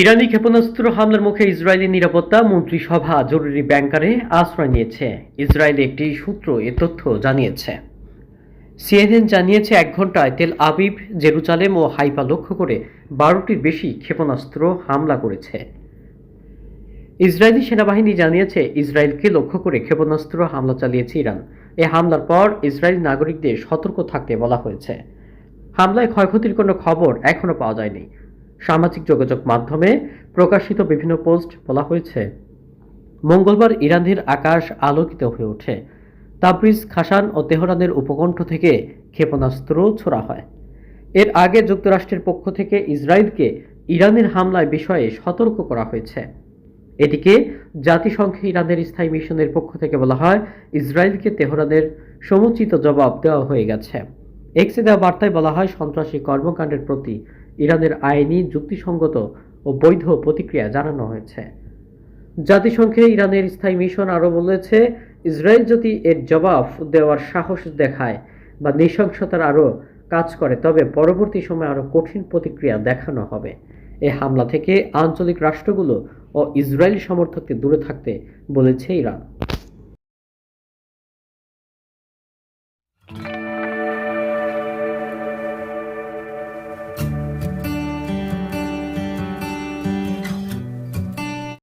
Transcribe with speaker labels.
Speaker 1: ইরানি ক্ষেপণাস্ত্র হামলার মুখে ইসরায়েলি নিরাপত্তা মন্ত্রিসভা জরুরি ব্যাংকারে আশ্রয় নিয়েছে। ইসরায়েলি একটি সূত্র এ তথ্য জানিয়েছে। সিএনএন জানিয়েছে, এক ঘন্টায় তেল আবিব জেরুজালেম ও হাইফা লক্ষ্য করে বারোটির বেশি ক্ষেপণাস্ত্র হামলা করেছে। ইসরায়েলি সেনাবাহিনী জানিয়েছে, ইসরায়েলকে লক্ষ্য করে ক্ষেপণাস্ত্র হামলা চালিয়েছে ইরান। এ হামলার পর ইসরায়েলি নাগরিকদের সতর্ক থাকতে বলা হয়েছে। হামলায় ক্ষয়ক্ষতির কোনো খবর এখনও পাওয়া যায়নি। সামাজিক যোগাযোগ মাধ্যমে প্রকাশিত বিভিন্ন পোস্ট বলা হয়েছে। মঙ্গলবার ইরানের আকাশ আলোকিত হয়ে ওঠে। তাবরিজ, খাসান ও তেহরানের উপকণ্ঠ থেকে ক্ষেপণাস্ত্র ছোড়া হয়। এর আগে যুক্তরাষ্ট্রের পক্ষ থেকে ইসরায়েলকে ইরানের হামলায় বিষয়ে সতর্ক করা হয়েছে। এদিকে জাতিসংঘে ইরানের স্থায়ী মিশনের পক্ষ থেকে বলা হয়, ইসরায়েলকে তেহরানের সমুচিত জবাব দেওয়া হয়ে গেছে। এক্সে দেওয়া বার্তায় বলা হয়, সন্ত্রাসী কর্মকাণ্ডের প্রতি ইরানের আইনি, যুক্তিসঙ্গত ও বৈধ প্রতিক্রিয়া জানানো হয়েছে। জাতিসংঘে ইরানের স্থায়ী মিশন আরও বলেছে, ইসরায়েল যদি এর জবাব দেওয়ার সাহস দেখায় বা নৃশংসতার আরও কাজ করে, তবে পরবর্তী সময়ে আরও কঠিন প্রতিক্রিয়া দেখানো হবে। এ হামলা থেকে আঞ্চলিক রাষ্ট্রগুলো ও ইসরায়েলি সমর্থককে দূরে থাকতে বলেছে ইরান।